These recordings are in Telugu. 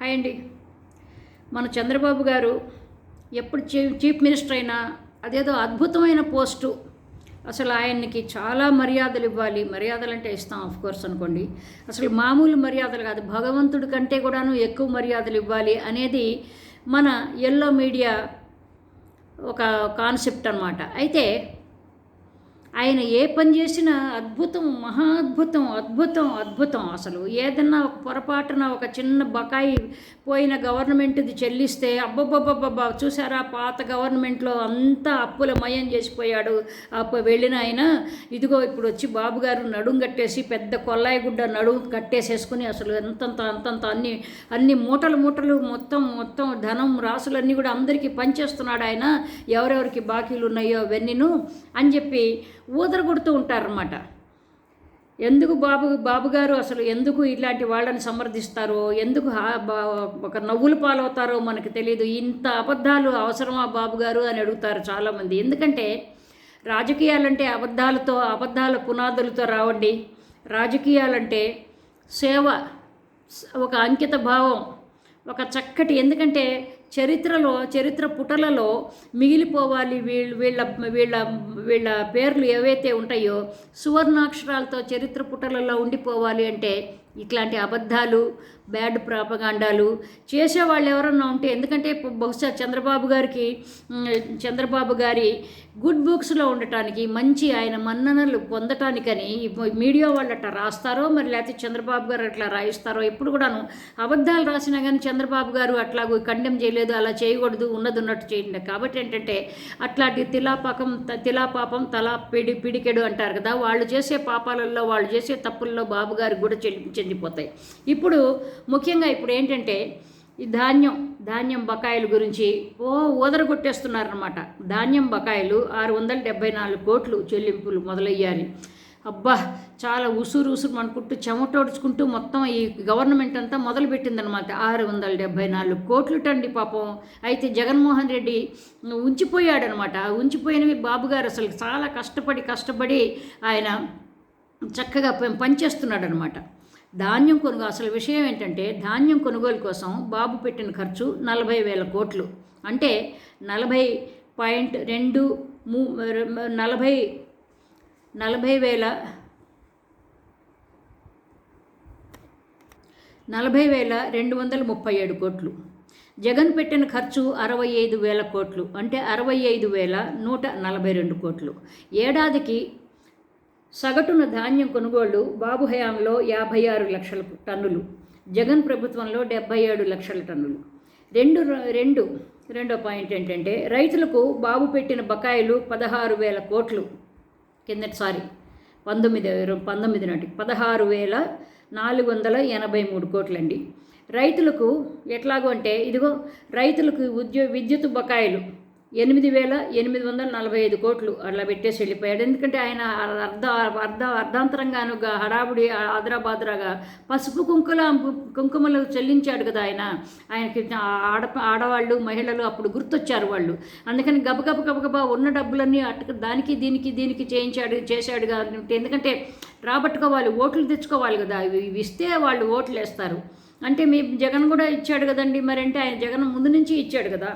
హాయ్ అండి. మన చంద్రబాబు గారు ఎప్పుడు చీఫ్ చీఫ్ మినిస్టర్ అయినా అదేదో అద్భుతమైన పోస్టు. అసలు ఆయనకి చాలా మర్యాదలు ఇవ్వాలి. మర్యాదలు అంటే ఇస్తాం ఆఫ్ కోర్స్ అనుకోండి. అసలు మామూలు మర్యాదలు కాదు. భగవంతుడి కంటే కూడాను ఎక్కువ మర్యాదలు ఇవ్వాలి అనేది మన ఎల్లో మీడియా ఒక కాన్సెప్ట్ అనమాట అయితే ఆయన ఏ పని చేసినా అద్భుతం మహా అద్భుతం అద్భుతం అద్భుతం. అసలు ఏదన్నా ఒక పొరపాటున ఒక చిన్న బకాయి పోయిన గవర్నమెంట్ది చెల్లిస్తే అబ్బబ్బబ్బబ్బబ్బా చూసారా పాత గవర్నమెంట్లో అంతా అప్పుల మయం చేసిపోయాడు. అప్పు వెళ్ళిన ఆయన ఇదిగో ఇప్పుడు వచ్చి బాబుగారు నడుం కట్టేసి పెద్ద కొల్లాయి గుడ్డ నడుం కట్టేసేసుకుని అసలు ఎంతంత అంతంత అన్ని అన్ని మూటలు మూటలు మొత్తం మొత్తం ధనం రాసులన్నీ కూడా అందరికీ పనిచేస్తున్నాడు ఆయన. ఎవరెవరికి బాకీలు ఉన్నాయో అవన్నీను అని చెప్పి ఊదర కొడుతూ ఉంటారన్నమాట. ఎందుకు బాబు బాబుగారు అసలు ఎందుకు ఇలాంటి వాళ్ళని సమర్థిస్తారో ఎందుకు ఒక నవ్వులు పాలవుతారో మనకు తెలియదు ఇంత అబద్ధాలు అవసరమా బాబుగారు అని అడుగుతారు చాలామంది. ఎందుకంటే రాజకీయాలంటే అబద్ధాలతో అబద్ధాల పునాదులతో రావండి. రాజకీయాలంటే సేవ ఒక అంకిత భావం ఒక చక్కటి ఎందుకంటే చరిత్రలో చరిత్ర పుటలలో మిగిలిపోవాలి వీళ్ళు వీళ్ళ వీళ్ళ వీళ్ళ పేర్లు ఏవైతే ఉంటాయో సువర్ణాక్షరాలతో చరిత్ర పుటలలో ఉండిపోవాలి అంటే ఇట్లాంటి అబద్ధాలు బ్యాడ్ ప్రాపగాండాలు చేసేవాళ్ళు ఎవరన్నా ఉంటే ఎందుకంటే బహుశా చంద్రబాబు గారికి చంద్రబాబు గారి గుడ్ బుక్స్లో ఉండటానికి మంచి ఆయన మన్ననలు పొందటానికని మీడియా వాళ్ళు అట్లా రాస్తారో మరి లేకపోతే చంద్రబాబు గారు అట్లా రాయిస్తారో ఎప్పుడు కూడాను అబద్ధాలు రాసినా కానీ చంద్రబాబు గారు అట్లాగూ కండెమ్ చేయలేదు అలా చేయకూడదు ఉన్నది ఉన్నట్టు చేయండి కాబట్టి ఏంటంటే అట్లాంటి తిలాపాకం తిలాపాపం తలా పిడి పిడికెడు అంటారు కదా వాళ్ళు చేసే పాపాలలో వాళ్ళు చేసే తప్పుల్లో బాబు గారు కూడా చెల్లి చెందిపోతాయి ఇప్పుడు ముఖ్యంగా ఇప్పుడు ఏంటంటే ఈ ధాన్యం ధాన్యం బకాయిల గురించి ఓ ఊదరగొట్టేస్తున్నారనమాట ధాన్యం బకాయిలు ఆరు వందల డెబ్బై నాలుగు కోట్లు చెల్లింపులు మొదలయ్యాలి అబ్బా చాలా ఉసురు ఉసురు అనుకుంటూ చెమటోడ్చుకుంటూ మొత్తం ఈ గవర్నమెంట్ అంతా మొదలుపెట్టిందనమాట ఆరు వందల డెబ్బై నాలుగు కోట్లు టండి పాపం. అయితే జగన్మోహన్ రెడ్డి ఉంచిపోయాడనమాట ఉంచిపోయినవి బాబు గారు అసలు చాలా కష్టపడి కష్టపడి ఆయన చక్కగా పనిచేస్తున్నాడనమాట ధాన్యం కొనుగోలు అసలు విషయం ఏంటంటే ధాన్యం కొనుగోలు కోసం బాబు పెట్టిన ఖర్చు నలభై వేల కోట్లు. అంటే నలభై పాయింట్ రెండు మూ నలభై నలభై వేల నలభై వేల రెండు వందల ముప్పై ఏడు కోట్లు. జగన్ పెట్టిన ఖర్చు అరవై ఐదు వేల కోట్లు. అంటే అరవై ఐదు వేల నూట నలభై రెండు కోట్లు. ఏడాదికి సగటున ధాన్యం కొనుగోళ్ళు బాబు హయాంలో యాభై ఆరు లక్షల టన్నులు జగన్ ప్రభుత్వంలో డెబ్బై ఏడు లక్షల టన్నులు. రెండు రెండు రెండో పాయింట్ ఏంటంటే రైతులకు బాబు పెట్టిన బకాయిలు పదహారు వేల కోట్లు కిందటిసారి పంతొమ్మిది పంతొమ్మిది నాటికి పదహారు వేల నాలుగు వందల ఎనభై మూడు కోట్లండి. రైతులకు ఎట్లాగో అంటే ఇదిగో రైతులకు ఉద్యో విద్యుత్ బకాయిలు ఎనిమిది వేల ఎనిమిది వందల నలభై ఐదు కోట్లు అట్లా పెట్టేసి వెళ్ళిపోయాడు. ఎందుకంటే ఆయన అర్ధ అర్ధ అర్ధాంతరంగాను గా- హడావుడి ఆదరాబాద్రాగా పసుపు కుంకుల కుంకుమలు చెల్లించాడు కదా ఆయన. ఆయనకి ఆడ ఆడవాళ్ళు మహిళలు అప్పుడు గుర్తొచ్చారు వాళ్ళు. అందుకని గబగబ గబగబా ఉన్న డబ్బులన్నీ అటు దానికి దీనికి దీనికి చేయించాడు చేశాడు కాబట్టి ఎందుకంటే రాబట్టుకోవాలి ఓట్లు తెచ్చుకోవాలి కదా. ఇవి ఇవి ఇస్తే వాళ్ళు ఓట్లు వేస్తారు. అంటే మీ జగన్ కూడా ఇచ్చాడు కదండి. మరి అంటే ఆయన జగన్ ముందు నుంచి ఇచ్చాడు కదా.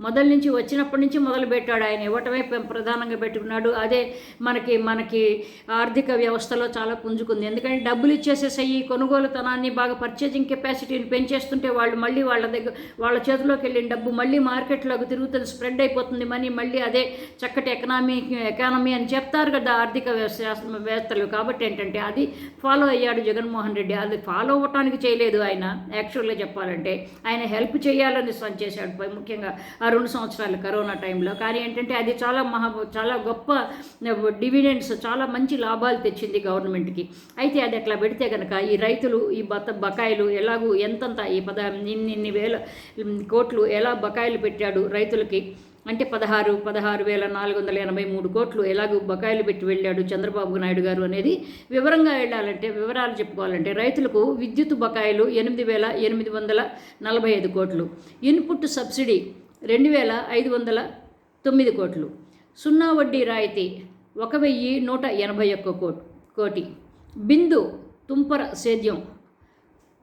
మొదల నుంచి వచ్చినప్పటి నుంచి మొదలు పెట్టాడు ఆయన. ఇవ్వటమే ప్రధానంగా పెట్టుకున్నాడు. అదే మనకి మనకి ఆర్థిక వ్యవస్థలో చాలా పుంజుకుంది. ఎందుకంటే డబ్బులు ఇచ్చేసేసయ్యి కొనుగోలుతనాన్ని బాగా పర్చేజింగ్ కెపాసిటీని పెంచేస్తుంటే వాళ్ళు మళ్ళీ వాళ్ళ దగ్గర వాళ్ళ చేతిలోకి వెళ్ళిన డబ్బు మళ్ళీ మార్కెట్లోకి తిరుగుతుంది స్ప్రెడ్ అయిపోతుంది మనీ మళ్ళీ అదే చక్కటి ఎకనామీ ఎకానమీ అని చెప్తారు కదా ఆర్థిక వ్యవస్థ వేత్తలు కాబట్టి ఏంటంటే అది ఫాలో అయ్యాడు జగన్మోహన్ రెడ్డి. అది ఫాలో అవ్వటానికి చేయలేదు ఆయన. యాక్చువల్గా చెప్పాలంటే ఆయన హెల్ప్ చేయాలని స- చేశాడు ముఖ్యంగా రెండు సంవత్సరాలు కరోనా టైంలో. కానీ ఏంటంటే అది చాలా మహా చాలా గొప్ప డివిడెండ్స్ చాలా మంచి లాభాలు తెచ్చింది గవర్నమెంట్కి. అయితే అది అట్లా పెడితే కనుక ఈ రైతులు ఈ బత బకాయిలు ఎలాగూ ఎంతంత ఈ పద ఇన్ని ఇన్ని వేల కోట్లు ఎలా బకాయిలు పెట్టాడు రైతులకి? అంటే పదహారు పదహారు వేల నాలుగు వందల ఎనభై మూడు కోట్లు ఎలాగూ బకాయిలు పెట్టి వెళ్ళాడు చంద్రబాబు నాయుడు గారు అనేది వివరంగా వెళ్ళాలంటే వివరాలు చెప్పుకోవాలంటే రైతులకు విద్యుత్ బకాయిలు ఎనిమిది వేల ఎనిమిది వందల నలభై ఐదు కోట్లు. ఇన్పుట్ సబ్సిడీ రెండు వేల ఐదు వందల తొమ్మిది కోట్లు. సున్నా వడ్డీ రాయితీ ఒక వెయ్యి నూట ఎనభై ఒక్క కోట్ కోటి. బిందు తుంపర సేద్యం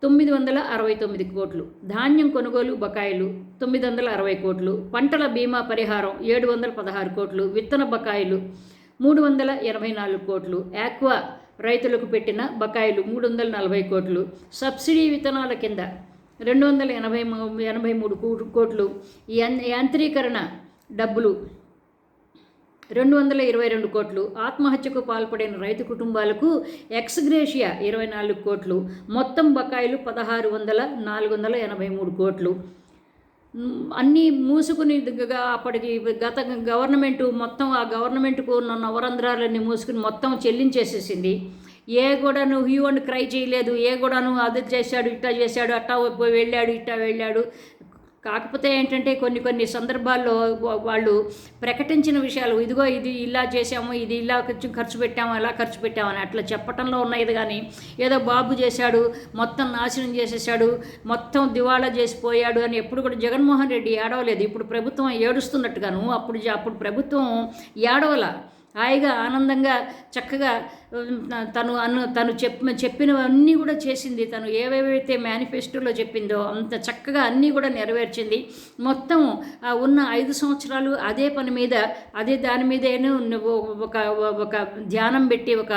తొమ్మిది వందల అరవై తొమ్మిది కోట్లు. ధాన్యం కొనుగోలు బకాయిలు తొమ్మిది వందల అరవై కోట్లు. పంటల బీమా పరిహారం ఏడు వందల పదహారు కోట్లు. విత్తన బకాయిలు మూడు వందల ఎనభై నాలుగు కోట్లు. ఆక్వా రైతులకు పెట్టిన బకాయిలు మూడు వందల నలభై కోట్లు. సబ్సిడీ విత్తనాల కింద రెండు వందల ఎనభై మూ- ఎనభై మూడు కోట్లు. యాంత్రీకరణ డబ్బులు రెండు వందల ఇరవై రెండు కోట్లు. ఆత్మహత్యకు పాల్పడిన రైతు కుటుంబాలకు ఎక్స్గ్రేషియా ఇరవై నాలుగు కోట్లు. మొత్తం బకాయిలు పదహారు వందల నాలుగు వందల ఎనభై మూడు కోట్లు. అన్నీ మూసుకుని అప్పటికి గత గవర్నమెంట్ మొత్తం ఆ గవర్నమెంట్కు ఉన్న నవరంధ్రాలన్నీ మూసుకుని మొత్తం చెల్లించేసేసింది. ఏ కూడాను హ్యూ అండ్ క్రై చేయలేదు ఏ కూడాను అది చేశాడు ఇట్టా చేశాడు అట్టా పోయి వెళ్ళాడు ఇట్టా వెళ్ళాడు. కాకపోతే ఏంటంటే కొన్ని కొన్ని సందర్భాల్లో వాళ్ళు ప్రకటించిన విషయాలు ఇదిగో ఇది ఇలా చేసాము ఇది ఇలా కొంచెం ఖర్చు పెట్టాము ఇలా ఖర్చు పెట్టాము అని అట్లా చెప్పటంలో ఉన్నది కానీ ఏదో బాబు చేశాడు మొత్తం నాశనం చేసేసాడు మొత్తం దివాళా చేసిపోయాడు అని ఎప్పుడు కూడా జగన్మోహన్ రెడ్డి ఏడవలేదు. ఇప్పుడు ప్రభుత్వం ఏడుస్తున్నట్టుగాను అప్పుడు అప్పుడు ప్రభుత్వం ఏడవల. హాయిగా ఆనందంగా చక్కగా తను అను తను చెప్ చెప్పినవన్నీ కూడా చేసింది. తను ఏవేవైతే మేనిఫెస్టోలో చెప్పిందో అంత చక్కగా అన్నీ కూడా నెరవేర్చింది. మొత్తం ఉన్న ఐదు సంవత్సరాలు అదే పని మీద అదే దాని మీదేను ఒక ఒక ధ్యానం పెట్టి ఒక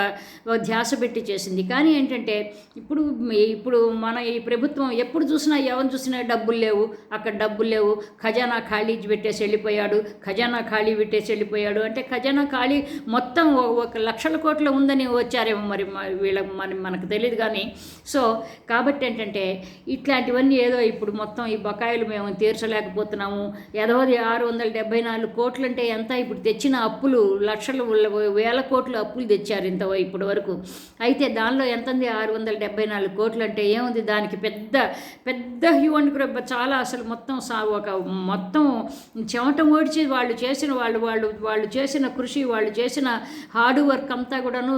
ధ్యాస పెట్టి చేసింది. కానీ ఏంటంటే ఇప్పుడు ఇప్పుడు మన ఈ ప్రభుత్వం ఎప్పుడు చూసినా ఎవరు చూసినా డబ్బులు లేవు. అక్కడ డబ్బులు లేవు. ఖజానా ఖాళీ పెట్టేసి వెళ్ళిపోయాడు. ఖజానా ఖాళీ పెట్టేసి వెళ్ళిపోయాడు. అంటే ఖజానా ఖాళీ మొత్తం ఒక ఒక లక్షల కోట్ల ఉందని వచ్చారేమో మరి మ- వీళ్ళకి మన మనకు తెలియదు కానీ సో కాబట్టి ఏంటంటే ఇట్లాంటివన్నీ ఏదో ఇప్పుడు మొత్తం ఈ బకాయిలు మేము తీర్చలేకపోతున్నాము. ఎదవది ఆరు వందల డెబ్బై నాలుగు కోట్లు అంటే ఎంత? ఇప్పుడు తెచ్చిన అప్పులు లక్షలు వేల కోట్లు అప్పులు తెచ్చారు ఇంత ఇప్పటి వరకు. అయితే దానిలో ఎంత ఉంది ఆరు వందల డెబ్బై నాలుగు కోట్లు అంటే ఏముంది? దానికి పెద్ద పెద్ద హ్యూమన్ గ్రూప్ చాలా అసలు మొత్తం సా ఒక మొత్తం చెమట ఓడిచి వాళ్ళు చేసిన వాళ్ళు వాళ్ళు వాళ్ళు చేసిన కృషి వాళ్ళు చేసిన హార్డ్ వర్క్ అంతా కూడాను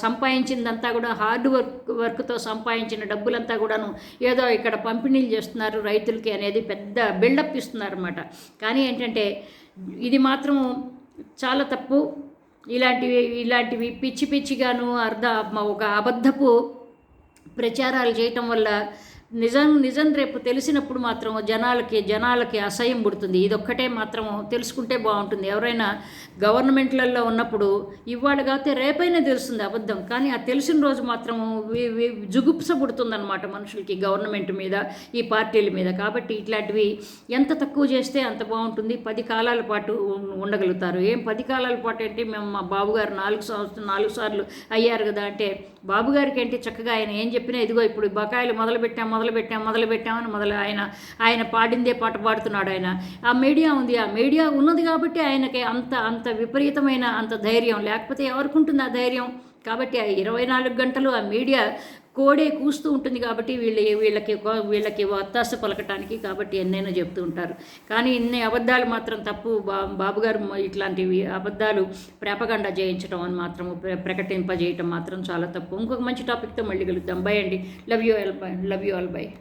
సంపాదించిందంతా కూడా హార్డ్ వర్క్ వర్క్తో సంపాదించిన డబ్బులంతా కూడాను ఏదో ఇక్కడ పంపిణీలు చేస్తున్నారు రైతులకి అనేది పెద్ద బిల్డప్ ఇస్తున్నారు అనమాట కానీ ఏంటంటే ఇది మాత్రం చాలా తప్పు. ఇలాంటివి ఇలాంటివి పిచ్చి పిచ్చిగాను అర్ధ ఒక అబద్ధపు ప్రచారాలు చేయటం వల్ల నిజం నిజం రేపు తెలిసినప్పుడు మాత్రం జనాలకి జనాలకి అసహ్యం పుడుతుంది. ఇదొక్కటే మాత్రం తెలుసుకుంటే బాగుంటుంది. ఎవరైనా గవర్నమెంట్లలో ఉన్నప్పుడు ఇవాళ కాకపోతే రేపైనా తెలుస్తుంది అబద్ధం. కానీ ఆ తెలిసిన రోజు మాత్రం వి- వి- జుగుప్స పుడుతుందన్నమాట మనుషులకి గవర్నమెంట్ మీద ఈ పార్టీల మీద. కాబట్టి ఇట్లాంటివి ఎంత తక్కువ చేస్తే అంత బాగుంటుంది. పది కాలాల పాటు ఉండగలుగుతారు. ఏం పది కాలాల పాటు అంటే మేము మా బాబుగారు నాలుగు సంవత్సరం నాలుగు సార్లు అయ్యారు కదా అంటే బాబుగారికి ఏంటి చక్కగా ఆయన ఏం చెప్పినా ఇదిగో ఇప్పుడు బకాయిలు మొదలుపెట్టాం మొదలు మొదలుపెట్టాం మొదలుపెట్టామని మొదలు ఆయన ఆయన పాడిందే పాట పాడుతున్నాడు ఆయన. ఆ మీడియా ఉంది ఆ మీడియా ఉన్నది కాబట్టి ఆయనకి అంత అంత విపరీతమైన అంత ధైర్యం. లేకపోతే ఎవరికి ఉంటుంది ఆ ధైర్యం? కాబట్టి ఆ ఇరవై నాలుగు గంటలు ఆ మీడియా కోడే కూస్తూ ఉంటుంది కాబట్టి వీళ్ళ వీళ్ళకి వీళ్ళకి వత్తాస పలకటానికి కాబట్టి ఎన్నైనా చెప్తూ ఉంటారు. కానీ ఇన్ని అబద్ధాలు మాత్రం తప్పు. బా బాబుగారు ఇట్లాంటివి అబద్ధాలు ప్రేపగండ చేయించడం అని మాత్రం ప్ర- ప్రకటింపజేయటం మాత్రం చాలా తప్పు. ఇంకొక మంచి టాపిక్తో మళ్ళీ కలుద్దాం. బై అండి. Love you all bye love you all bye